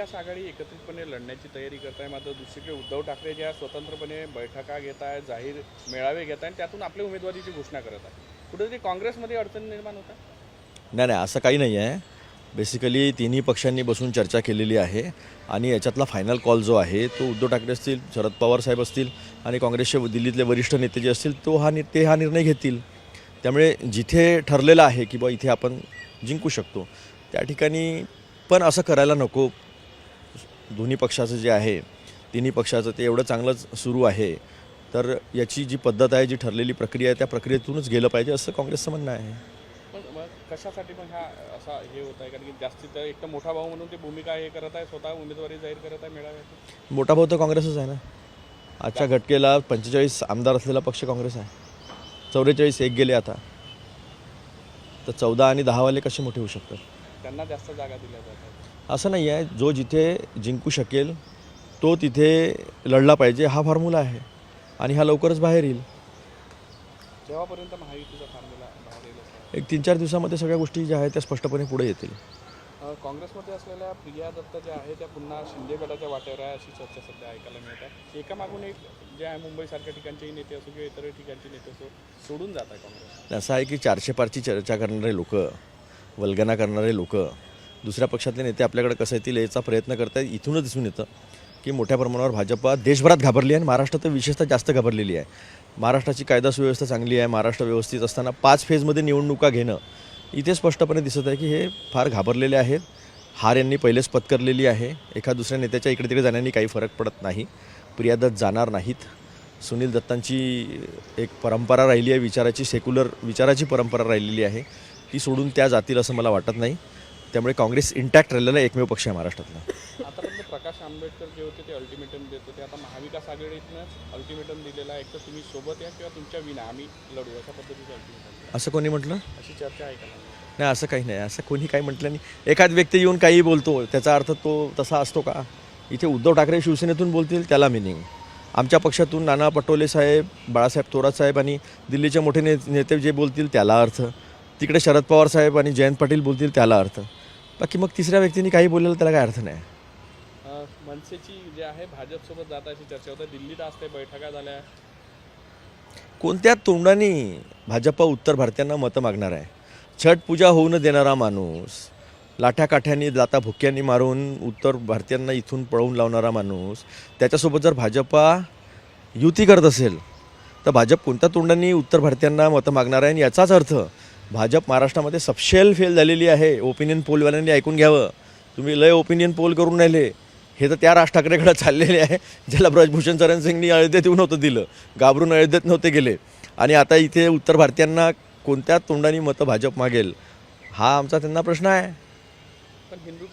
महाविकास आघाडी एकत्रितपणे लढण्याची तयारी करत आहे मात्र दुसरीकडे उद्धव ठाकरे ज्या स्वतंत्रपणे बैठका घेत आहेत जाहीर मेळावे घेत आहेत आणि त्यातून आपल्या उमेदवारीची घोषणा करत आहे कुठेतरी काँग्रेसमध्ये अडचण निर्माण होत आहे नाही नाही असं काही नाही आहे. बेसिकली तिन्ही पक्षांनी बसून चर्चा केलेली आहे आणि याच्यातला फायनल कॉल जो आहे तो उद्धव ठाकरे असतील शरद पवार साहेब असतील आणि काँग्रेसचे दिल्लीतले वरिष्ठ नेते जे असतील तो हा नि ते हा निर्णय घेतील. त्यामुळे जिथे ठरलेलं आहे की बा इथे आपण जिंकू शकतो त्या ठिकाणी पण असं करायला नको. दोन्ही पक्षाचं जे आहे तिन्ही पक्षाचं ते एवढं चांगलंच सुरू आहे. तर याची जी पद्धत आहे जी ठरलेली प्रक्रिया आहे त्या प्रक्रियेतूनच गेलं पाहिजे असं काँग्रेसचं म्हणणं आहे. कशासाठी पण हा असा हे होत आहे कारण की जास्तीत एक तर मोठा भाऊ म्हणून ते भूमिका हे करत आहे स्वतः उमेदवारी जाहीर करत आहे मेळाव्याची. मोठा भाऊ तर काँग्रेसच आहे ना? आजच्या घटकेला पंचेचाळीस आमदार असलेला पक्ष काँग्रेस आहे. चौवेचाळीस एक गेले आता. तर चौदा आणि दहावाले कसे मोठे होऊ शकतात? त्यांना जास्त जागा दिल्या जातात. असं नाही आहे. जो जिथे जिंकू शकेल तो तिथे लढला पाहिजे हा फॉर्म्युला आहे. आणि हा लवकरच बाहेर येईल. जेव्हापर्यंत महायुतीचा फॉर्म्युला बाहेर येईल असं? एक तीन चार दिवसामध्ये सगळ्या गोष्टी ज्या आहेत त्या स्पष्टपणे पुढे येतील. अ, काँग्रेसमध्ये असलेल्या प्रिया दत्त ज्या आहे त्या पुन्हा शिंदे गटाच्या वाटेवर आहे अशी चर्चा सध्या ऐकायला मिळत आहे. एकामागून एक जे आहे मुंबईसारख्या ठिकाणचेही नेते असो किंवा इतर ठिकाणचे नेते असो सोडून जात आहे काँग्रेस. असं आहे की चारशे पारची चर्चा करणारे लोक वल्गना करणारे लोक दुसऱ्या पक्षातले नेते आपल्याकडे कसं येतील याचा प्रयत्न करतायत इथूनच दिसून येतं की मोठ्या प्रमाणावर भाजपा देशभरात घाबरली आहे आणि महाराष्ट्रात तर विशेषतः जास्त घाबरलेली आहे. महाराष्ट्राची कायदा सुव्यवस्था चांगली आहे महाराष्ट्र व्यवस्थित असताना पाच फेजमध्ये निवडणुका घेणं इथे स्पष्टपणे दिसत आहे की हे फार घाबरलेले आहेत. हार यांनी पहिलेच पत्करलेली आहे. एका दुसऱ्या नेत्याच्या इकडे तिकडे जाण्याने काही फरक पडत नाही. प्रिया दत्त जाणार नाहीत. सुनील दत्तांची एक परंपरा राहिली आहे विचाराची सेक्युलर विचाराची परंपरा राहिलेली आहे. ती सोडून त्या जातील असं मला वाटत नाही. त्यामुळे काँग्रेस इंटॅक्ट राहिलेला एकमेव पक्ष आहे महाराष्ट्रातला. आतापर्यंत प्रकाश आंबेडकर जे होते ते अल्टिमेटम देत होते. आता महाविकास आघाडीतनंच अल्टिमेटम दिलेला आहे. एक तर तुम्ही सोबत या किंवा तुमच्या विना आम्ही लढू. अशा पद्धतीचं अल्टिमेटम असं कोणी म्हटलं? अशी चर्चा ऐकायला मिळते. नाही? असं काही नाही. असं कोणी काही म्हटलं नाही. एखाद व्यक्ती येऊन काही बोलतो त्याचा अर्थ तो तसा असतो का? इथे उद्धव ठाकरे शिवसेनेतून बोलतील त्याला मिनिंग आमच्या पक्षातून नाना पटोले साहेब बाळासाहेब थोरात साहेब आणि दिल्लीचे मोठे ने नेते जे बोलतील त्याला अर्थ. तिकडे शरद पवार साहेब आणि जयंत पाटील बोलतील त्याला अर्थ. बाकी मग तिसऱ्या व्यक्तीने काही बोललेलं त्याला काय अर्थ नाही. मनसेची जे आहे भाजपसोबत जात अशी चर्चा होते. दिल्लीत आज ते बैठका झाल्या. कोणत्या तोंडाने भाजपा उत्तर भारतीयांना मतं मागणार आहे? छठ पूजा होऊ न देणारा माणूस लाठ्या काठ्यांनी जाता भुक्यांनी मारून उत्तर भारतीयांना इथून पळवून लावणारा माणूस त्याच्यासोबत जर भाजपा युती करत असेल तर भाजप कोणत्या तोंडाने उत्तर भारतीयांना मतं मागणार आहे? आणि याचाच अर्थ भाजप महाराष्ट्रामध्ये सपशेल फेल झालेली आहे. ओपिनियन पोलवाल्यांनी ऐकून घ्यावं. तुम्ही लय ओपिनियन पोल करून राहिले. हे तर त्या राज ठाकरेकडे चाललेले आहे. ज्याला ब्रजभूषण चरण सिंगनी अयोध्येत येऊ नव्हतं दिलं. घाबरून अयोध्येत नव्हते गेले. आणि आता इथे उत्तर भारतीयांना कोणत्या तोंडाने मतं भाजप मागेल? हा आमचा त्यांना प्रश्न आहे.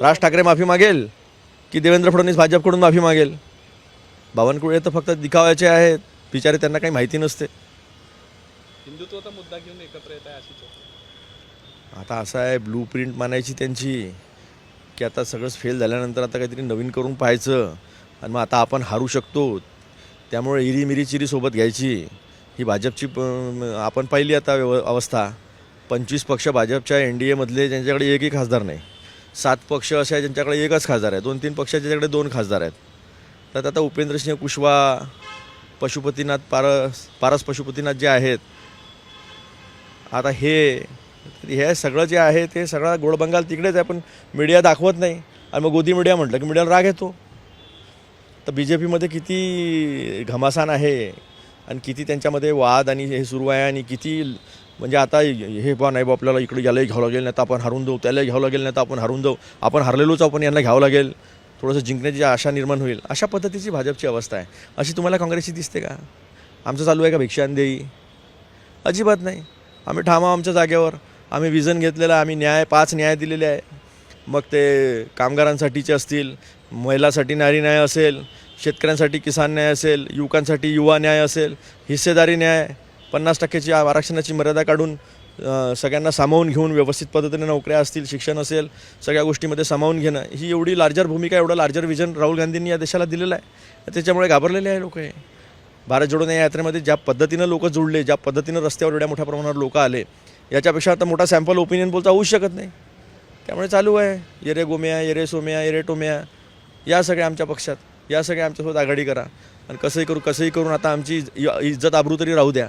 राज ठाकरे माफी मागेल? की देवेंद्र फडणवीस भाजपकडून माफी मागेल? बावनकुळे तर फक्त दिखावायचे आहेत. बिचारे त्यांना काही माहिती नसते. हिंदुत्वाचा मुद्दा घेऊन एकत्र येत आहे अशी चर्चा आता असं आहे ब्लू प्रिंट मानायची त्यांची की आता सगळंच फेल झाल्यानंतर आता काहीतरी नवीन करून पाहायचं. आणि मग आता आपण हारू शकतो. त्यामुळे इरी मिरी चिरी सोबत घ्यायची. ही भाजपची प- आपण पाहिली आता व्यव अवस्था. पंचवीस पक्ष भाजपच्या एन डी एमधले ज्यांच्याकडे एकही खासदार नाही. सात पक्ष असे आहेत ज्यांच्याकडे एकच खासदार आहे. दोन तीन पक्ष ज्यांच्याकडे दोन खासदार आहेत. तर आता उपेंद्रसिंह कुशवा पशुपतीनाथ पारस पारस पशुपतीनाथ जे आहेत आता हे हे सगळं जे आहे ते सगळा गोडबंगाल तिकडेच आहे पण मीडिया दाखवत नाही. आणि मग गोदी मीडिया म्हटलं की मीडियाला राग येतो. तर बी जे पीमध्ये किती घमासान आहे आणि किती त्यांच्यामध्ये वाद आणि हे सुरू आहे आणि किती म्हणजे आता हे बा नाही बा आपल्याला इकडे यालाही घ्यावं लागेल नाही तर आपण हरून देऊ त्यालाही घ्यावं लागेल नाही तर आपण हरून देऊ आपण हरलेलोच आपण यांना घ्यावं लागेल. थोडंसं जिंकण्याची आशा निर्माण होईल. अशा पद्धतीची भाजपची अवस्था आहे. अशी तुम्हाला काँग्रेसची दिसते का? आमचं चालू आहे का भिक्षांदेई अजिबात नाही. आम्ही ठामा आमच्या जागेवर. आम्ही विजन घेतलेलं आहे आम्ही न्याय पाच न्याय दिलेले आहे. मग ते कामगारांसाठीचे असतील महिलासाठी नारी न्याय असेल शेतकऱ्यांसाठी किसान न्याय असेल युवकांसाठी युवा न्याय असेल हिस्सेदारी न्याय पन्नास टक्क्याची आरक्षणाची मर्यादा काढून सगळ्यांना सामावून घेऊन व्यवस्थित पद्धतीने नोकऱ्या असतील शिक्षण असेल सगळ्या गोष्टीमध्ये सामावून घेणं ही एवढी लार्जर भूमिका एवढं लार्जर विजन राहुल गांधींनी या देशाला दिलेलं आहे. त्याच्यामुळे घाबरलेले आहे लोक हे. भारत जोडो या यात्रेमध्ये ज्या पद्धतीनं लोक जुळले ज्या पद्धतीनं रस्त्यावर एवढ्या मोठ्या प्रमाणावर लोक आले याच्यापेक्षा आता मोठा सॅम्पल ओपिनियन बोलता होऊच शकत नाही. त्यामुळे चालू आहे. येरे गोम्या येरे सोम्या येरे टोम्या या सगळ्या आमच्या पक्षात या सगळ्या आमच्यासोबत आघाडी करा. आणि कसंही करू कसंही करून आता आमची इज्जत आबरू तरी राहू द्या.